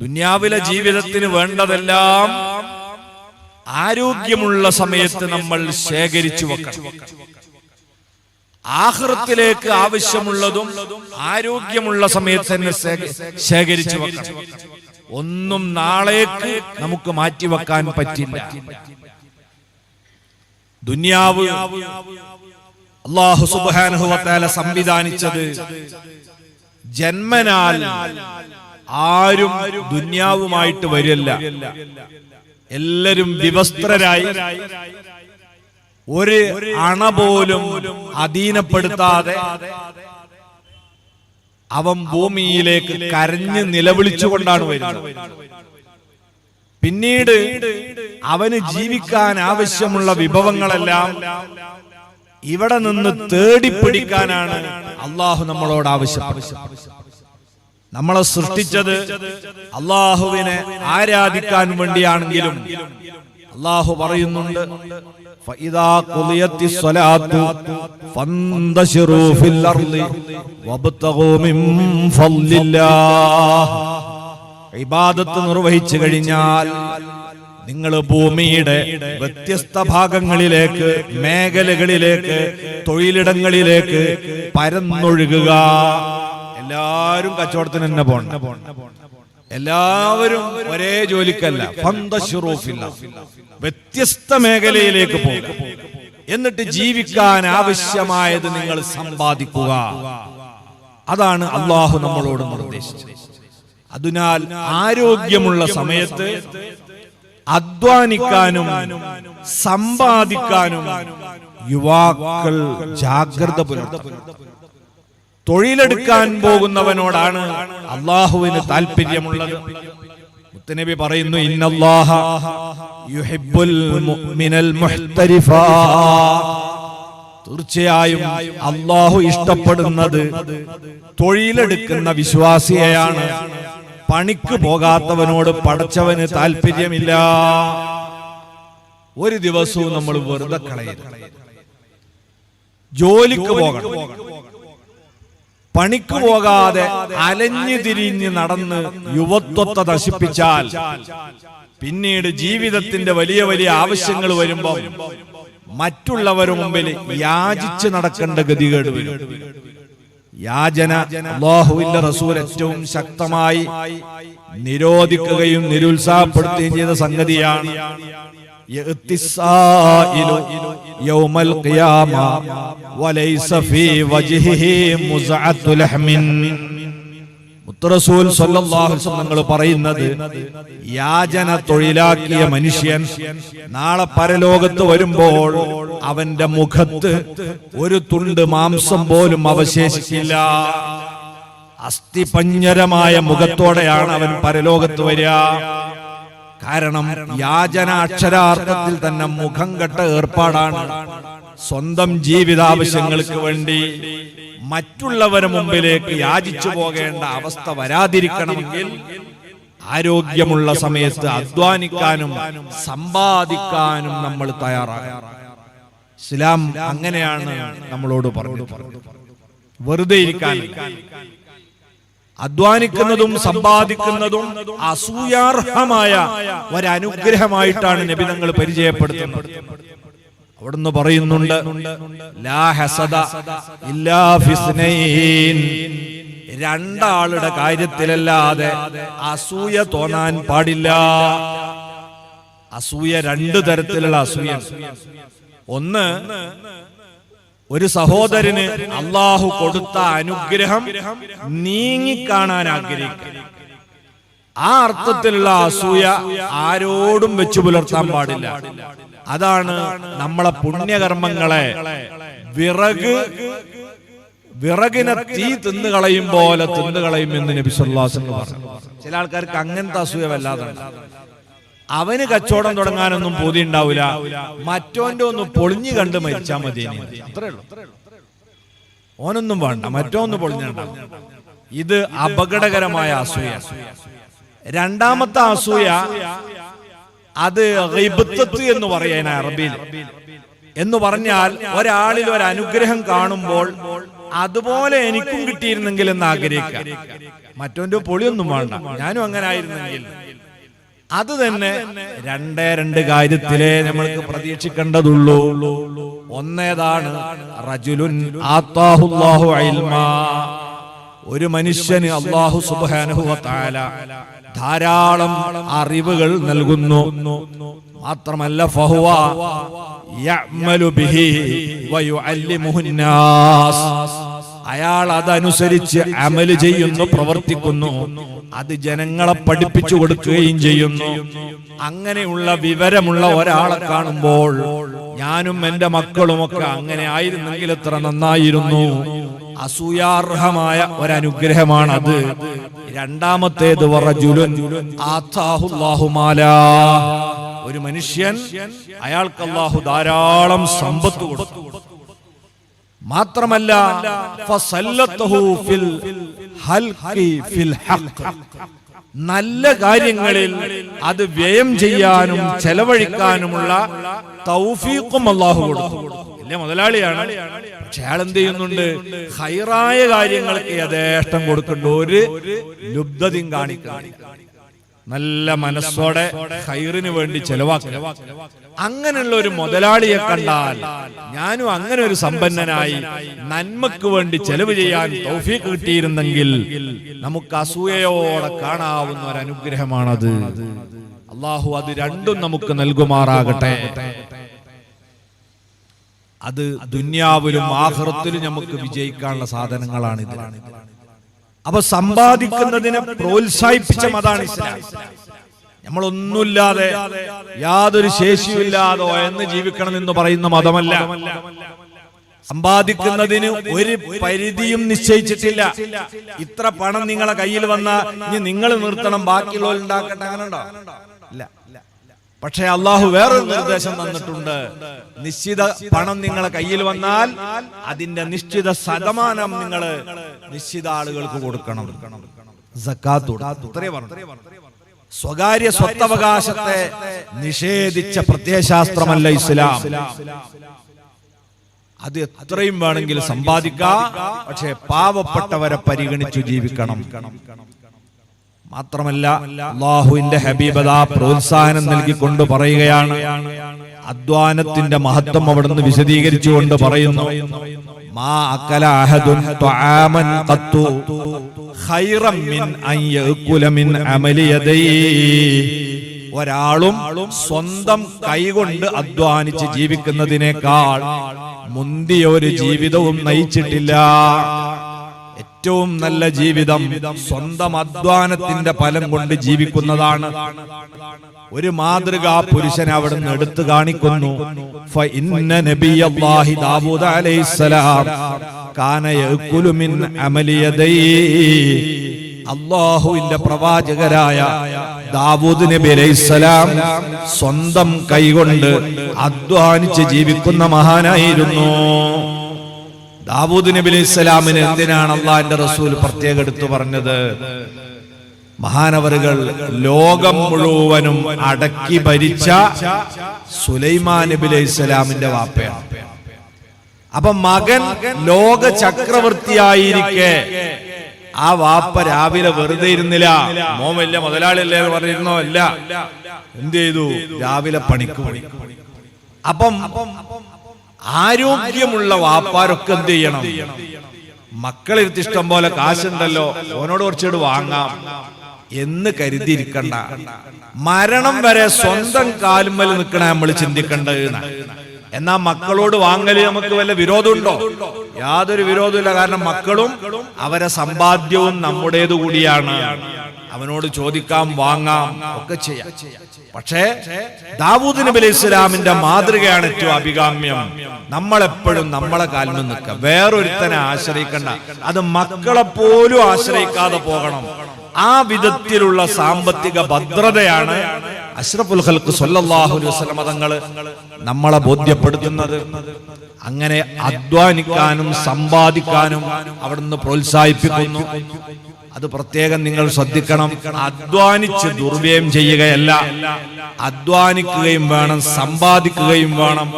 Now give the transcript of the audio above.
ദുന്യാവിലെ ജീവിതത്തിന് വേണ്ടതെല്ലാം ആരോഗ്യമുള്ള സമയത്ത് നമ്മൾ ശേഖരിച്ചു വെക്കണം. ആഹൃത്തിലേക്ക് ആവശ്യമുള്ളതും ആരോഗ്യമുള്ള സമയത്ത് തന്നെ ശേഖരിച്ചു വെക്കണം. ഒന്നും നാളേക്ക് നമുക്ക് മാറ്റിവെക്കാൻ പറ്റില്ല. ദുന്യാവ് അള്ളാഹു സുബാനുഹുവത്താല സംവിധാനിച്ചത് ജന്മനാൽ ആരും ദുന്യാവുമായിട്ട് വരില്ല. എല്ലാരും വിവസ്ത്രരായി. ഒരു അണ പോലും അധീനപ്പെടുത്താതെ അവൻ ഭൂമിയിലേക്ക് കരഞ്ഞ് നിലവിളിച്ചുകൊണ്ടാണ് വരുന്നത്. പിന്നീട് അവന് ജീവിക്കാൻ ആവശ്യമുള്ള വിഭവങ്ങളെല്ലാം ഇവിടെ നിന്ന് തേടിപ്പിടിക്കാനാണ് അള്ളാഹു നമ്മളോട് ആവശ്യപ്പെടുന്നത് നമ്മളെ സൃഷ്ടിച്ചത് അള്ളാഹുവിനെ ആരാധിക്കാൻ വേണ്ടിയാണെങ്കിലും. അള്ളാഹു പറയുന്നുണ്ട് ഇബാദത്ത് നിർവഹിച്ചു കഴിഞ്ഞാൽ നിങ്ങൾ ഭൂമിയുടെ വ്യത്യസ്ത ഭാഗങ്ങളിലേക്ക് മേഖലകളിലേക്ക് തൊഴിലിടങ്ങളിലേക്ക് പരന്നൊഴുകുക. എല്ലാരും കച്ചവടത്തിന് തന്നെ പോണം എല്ലാവരും ഒരേ ജോലിക്കല്ല. വ്യത്യസ്ത മേഖലയിലേക്ക് പോകുക എന്നിട്ട് ജീവിക്കാൻ ആവശ്യമായത് നിങ്ങൾ സമ്പാദിക്കുക. അതാണ് അള്ളാഹു നമ്മളോട് നിർദ്ദേശിച്ചത്. അതിനാൽ ആരോഗ്യമുള്ള സമയത്ത് അധ്വാനിക്കാനും സമ്പാദിക്കാനും യുവാക്കൾ ജാഗ്രത പുലർത്തണം. തൊഴിലെടുക്കാൻ പോകുന്നവനോടാണ് അള്ളാഹുവിന് താല്പര്യമുള്ളത്. മുത്തനബി പറയുന്നു ഇന്നല്ലാഹ യുഹിബ്ബുൽ മുഅ്മിനൽ മുഹ്തരിഫാ. തീർച്ചയായും അള്ളാഹു ഇഷ്ടപ്പെടുന്നത് തൊഴിലെടുക്കുന്ന വിശ്വാസിയെയാണ്. പണിക്ക് പോകാത്തവനോട് പടച്ചവന് താല്പര്യമില്ല. ഒരു ദിവസവും നമ്മൾ വെറുതെ കളയരുത്. ജോലിക്ക് പോകണം. പണിക്ക് പോകാതെ അലഞ്ഞു തിരിഞ്ഞ് നടന്ന് യുവത്വത്തെ നശിപ്പിച്ചാൽ പിന്നീട് ജീവിതത്തിന്റെ വലിയ വലിയ ആവശ്യങ്ങൾ വരുമ്പോൾ മറ്റുള്ളവരുടെ മുമ്പിൽ യാചിച്ച് നടക്കേണ്ട ഗതികേട് വരും. യാചന റസൂൽ ഏറ്റവും ശക്തമായി നിരോധിക്കുകയും നിരുത്സാഹപ്പെടുത്തുകയും ചെയ്ത സംഗതിയാണ് يوم القيامة وليس في وجهه مزعة لحم മുത്തറസൂൽ സല്ലല്ലാഹു അലൈഹി വസല്ലം നിങ്ങൾ പറയുന്നത് യാചന തൊഴിലാക്കിയ മനുഷ്യൻ നാളെ പരലോകത്ത് വരുമ്പോൾ അവന്റെ മുഖത്ത് ഒരു തുണ്ട് മാംസം പോലും അവശേഷിക്കില്ല അസ്ഥിപഞ്ജരമായ മുഖത്തോടെയാണ് അവൻ പരലോകത്ത് വരിക കാരണം യാചന അക്ഷരാർത്ഥത്തിൽ തന്നെ മുഖം കെട്ട ഏർപ്പാടാണ്. സ്വന്തം ജീവിതാവശ്യങ്ങൾക്ക് വേണ്ടി മറ്റുള്ളവരെ മുമ്പിലേക്ക് യാചിച്ചു പോകേണ്ട അവസ്ഥ വരാതിരിക്കണമെങ്കിൽ ആരോഗ്യമുള്ള സമയത്ത് അധ്വാനിക്കാനും സമ്പാദിക്കാനും നമ്മൾ തയ്യാറാകണം. ഇസ്ലാം അങ്ങനെയാണ് നമ്മളോട് പറഞ്ഞു വെറുതെ ഇരിക്കാൻ അധ്വാനിക്കുന്നതും സമ്പാദിക്കുന്നതും അസൂയാർഹമായ ഒരനുഗ്രഹമായിട്ടാണ് നബി തങ്ങൾ പരിചയപ്പെടുത്തുന്നത്. അവിടുന്ന് പറയുന്നുണ്ട് രണ്ടാളുടെ കാര്യത്തിലല്ലാതെ അസൂയ തോന്നാൻ പാടില്ല. അസൂയ രണ്ട് തരത്തിലുള്ള അസൂയ ഒന്ന് ഒരു സഹോദരന് അള്ളാഹു കൊടുത്ത അനുഗ്രഹം നീങ്ങിക്കാണാൻ ആഗ്രഹിക്കുക. ആ അർത്ഥത്തിലുള്ള അസൂയ ആരോടും വെച്ചു പുലർത്താൻ പാടില്ല. അതാണ് നമ്മളെ പുണ്യകർമ്മങ്ങളെ വിറക് വിറകിനെ തീ തിന്നു കളയും പോലെ തിന്നു കളയും എന്ന് നബി അലൈഹി പറഞ്ഞു. ചില ആൾക്കാർക്ക് അങ്ങനത്തെ അസൂയ വല്ലാതെ. അവന് കച്ചവടം തുടങ്ങാനൊന്നും പൂതി ഉണ്ടാവില്ല. മറ്റോന്റെ ഒന്ന് പൊളിഞ്ഞു കണ്ട് മരിച്ചാ മതി. അത്രേ ഉള്ളൂ ഓനൊന്നും വേണ്ട മറ്റോന്ന് പൊളിഞ്ഞണ്ട ഇത് അപകടകരമായ അസൂയ. രണ്ടാമത്തെ അസൂയ അത് എന്ന് പറയാൻ അറബിയിൽ. എന്ന് പറഞ്ഞാൽ ഒരാളിൽ ഒരു അനുഗ്രഹം കാണുമ്പോൾ അതുപോലെ എനിക്കും കിട്ടിയിരുന്നെങ്കിൽ എന്ന് ആഗ്രഹിക്കാം മറ്റോന്റെ പൊളിയൊന്നും വേണ്ട. ഞാനും അങ്ങനെ ആയിരുന്നെങ്കിൽ. അത് തന്നെ രണ്ടേ രണ്ട് കാര്യത്തിലേ നമ്മൾക്ക് പ്രതീക്ഷിക്കേണ്ടതുള്ളൂ. ഒന്നേതാണ് റജുലുൻ ആത്താഹുല്ലാഹു ഒരു മനുഷ്യന് അള്ളാഹു വ ധാരാളം അറിവുകൾ നൽകുന്നു. മാത്രമല്ല ഫഹുവ യഅ്മലു ബിഹി വയുഅല്ലിമുഹു നാസ്. അയാൾ അതനുസരിച്ച് അമൽ ചെയ്യുന്നു പ്രവർത്തിക്കുന്നു. അത് ജനങ്ങളെ പഠിപ്പിച്ചു കൊടുക്കുകയും ചെയ്യുന്നു. അങ്ങനെയുള്ള വിവരമുള്ള ഒരാളെ കാണുമ്പോൾ ഞാനും എന്റെ മക്കളുമൊക്കെ അങ്ങനെ ആയിരുന്നെങ്കിൽ എത്ര നന്നായിരുന്നു. അസൂയാർഹമായ ഒരനുഗ്രഹമാണ് അത് രണ്ടാമത്തേത്. ഒരു മനുഷ്യൻ അയാൾക്ക് അള്ളാഹു ധാരാളം സമ്പത്ത് കൊടുത്തു. മാത്രമല്ല. നല്ല കാര്യങ്ങളിൽ അത് വ്യയം ചെയ്യാനും ചെലവഴിക്കാനുമുള്ള തൗഫീഖും അള്ളാഹു കൊടുത്തു മുതലാളിയാണ്. പക്ഷെ അയാൾ എന്ത് ചെയ്യുന്നുണ്ട്? ഹൈറായ കാര്യങ്ങൾക്ക് യഥേഷ്ടം കൊടുക്കേണ്ട ഒരു ലുബ്ധതയും കാണിക്കാൻ നല്ല മനസ്സോടെ ഹൈറിന് വേണ്ടി ചെലവാക്കുക. അങ്ങനെയുള്ള ഒരു മുതലാളിയെ കണ്ടാൽ ഞാനും അങ്ങനെ ഒരു സമ്പന്നനായി നന്മക്ക് വേണ്ടി ചെലവ് ചെയ്യാൻ തൗഫീഖ് കിട്ടിയിരുന്നെങ്കിൽ നമുക്ക് അസൂയയോടെ കാണാവുന്ന ഒരു അനുഗ്രഹമാണത് അള്ളാഹു അത് രണ്ടും നമുക്ക് നൽകുമാറാകട്ടെ. അത് ദുന്യാവിലും ആഹ്റത്തിലും നമുക്ക് വിജയിക്കാനുള്ള സാധനങ്ങളാണ് ഇത് അപ്പൊ സമ്പാദിക്കുന്നതിനെ പ്രോത്സാഹിപ്പിച്ച മതാണ് നമ്മളൊന്നുമില്ലാതെ യാതൊരു ശേഷിയുമില്ലാതെ എന്ന് ജീവിക്കണം എന്ന് പറയുന്ന മതമല്ല. സമ്പാദിക്കുന്നതിന് ഒരു പരിധിയും നിശ്ചയിച്ചിട്ടില്ല. ഇത്ര പണം നിങ്ങളെ കയ്യിൽ വന്ന ഇനി നിങ്ങൾ നിർത്തണം ബാക്കിയുള്ളവർ ഉണ്ടാക്കട്ടെ ഇല്ല. പക്ഷേ അള്ളാഹു വേറൊരു നിർദ്ദേശം തന്നിട്ടുണ്ട്. നിശ്ചിത പണം നിങ്ങളെ കയ്യിൽ വന്നാൽ അതിന്റെ നിശ്ചിത ശതമാനം നിങ്ങൾ നിശ്ചിത ആളുകൾക്ക് കൊടുക്കണം. സ്വകാര്യ സ്വത്തവകാശത്തെ നിഷേധിച്ച പ്രത്യയശാസ്ത്രമല്ല ഇസ്ലാം. അത് എത്രയും വേണമെങ്കിൽ സമ്പാദിക്കാം. പക്ഷേ പാവപ്പെട്ടവരെ പരിഗണിച്ചു ജീവിക്കണം. മാത്രമല്ല അള്ളാഹുവിന്റെ ഹബീബത പ്രോത്സാഹനം നൽകിക്കൊണ്ട് പറയുകയാണ്. അധ്വാനത്തിന്റെ മഹത്വം അവിടുന്ന് വിശദീകരിച്ചുകൊണ്ട് പറയുന്നു. മാ അക്കല അഹദുൻ ത്വആമൻ ഖൈറം മിൻ അൻ മിൻ അമലി യദൈ. ഒരാളും സ്വന്തം കൈകൊണ്ട് അധ്വാനിച്ച് ജീവിക്കുന്നതിനേക്കാൾ മുന്തിയ ഒരു ജീവിതവും നയിച്ചിട്ടില്ല. ഏറ്റവും നല്ല ജീവിതം സ്വന്തം അധ്വാനത്തിന്റെ ഫലം കൊണ്ട് ജീവിക്കുന്നതാണ്. ഒരു മാതൃകാ പുരുഷൻ അവിടുന്ന് എടുത്തു കാണിക്കുന്നു. അള്ളാഹുവിന്റെ പ്രവാചകരായ ദാവൂദ് നബി അലൈഹിസ്സലാം സ്വന്തം കൈകൊണ്ട് അധ്വാനിച്ച് ജീവിക്കുന്ന മഹാനായിരുന്നു. ദാവൂദ് നബി അലൈഹി സ്വലാമിന് എന്തിനാണ് അള്ളാഹിന്റെ റസൂൽ പ്രത്യേകം എടുത്തു പറഞ്ഞത്? മഹാനവറുകൾ ലോകം മുഴുവനും അടക്കി ഭരിച്ച സുലൈമാൻ നബി അലൈഹി സ്വലാമിന്റെ വാപ്പയാണ്. അപ്പൊ മകൻ ലോക ചക്രവർത്തിയായിരിക്കെ. ആ വാപ്പ രാവിലെ വെറുതെ ഇരുന്നില്ല. മോൻ മുതലാളിയല്ലേ എന്ന് പറഞ്ഞിരുന്നോ? അല്ല എന്ത് ചെയ്തു? രാവിലെ പണിക്ക് പോയി. അപ്പം ആരോഗ്യമുള്ള വാപ്പാരൊക്കെ എന്ത് ചെയ്യണം? മക്കളെ ഇഷ്ടം പോലെ കാശുണ്ടല്ലോ ഓനോട് കുറച്ചോട് വാങ്ങാം. എന്ന് കരുതിയിരിക്കണ്ട. മരണം വരെ സ്വന്തം കാലുമ്മൽ നിൽക്കണ നമ്മൾ ചിന്തിക്കേണ്ടത് എന്നാ. മക്കളോട് വാങ്ങൽ നമുക്ക് വല്ല വിരോധമുണ്ടോ? യാതൊരു വിരോധമില്ല കാരണം മക്കളും അവരെ സമ്പാദ്യവും നമ്മുടേതു കൂടിയാണ് അവനോട് ചോദിക്കാം വാങ്ങാം ഒക്കെ ചെയ്യാം. പക്ഷേ ദാവൂദ് നബി അലൈഹി ഇസ്ലാമിന്റെ മാതൃകയാണ് ഏറ്റവും അഭികാമ്യം. നമ്മളെപ്പോഴും നമ്മളെ കാലിൽ നിൽക്കുക. വേറൊരുത്തനെ ആശ്രയിക്കണ്ട. അത് മക്കളെ പോലും ആശ്രയിക്കാതെ പോകണം. ആ വിധത്തിലുള്ള സാമ്പത്തിക ഭദ്രതയാണ് അഷ്റഫുൽ വസല്ലം തങ്ങൾ നമ്മളെ ബോധ്യപ്പെടുത്തുന്നത്. അങ്ങനെ അധ്വാനിക്കാനും സമ്പാദിക്കാനും അവിടുന്ന് പ്രോത്സാഹിപ്പിക്കുന്നു. അത് പ്രത്യേകം നിങ്ങൾ ശ്രദ്ധിക്കണം. അധ്വാനിച്ച് ദുർവ്യയം ചെയ്യുകയല്ല. അധ്വാനിക്കുകയും വേണം സമ്പാദിക്കുകയും വേണം.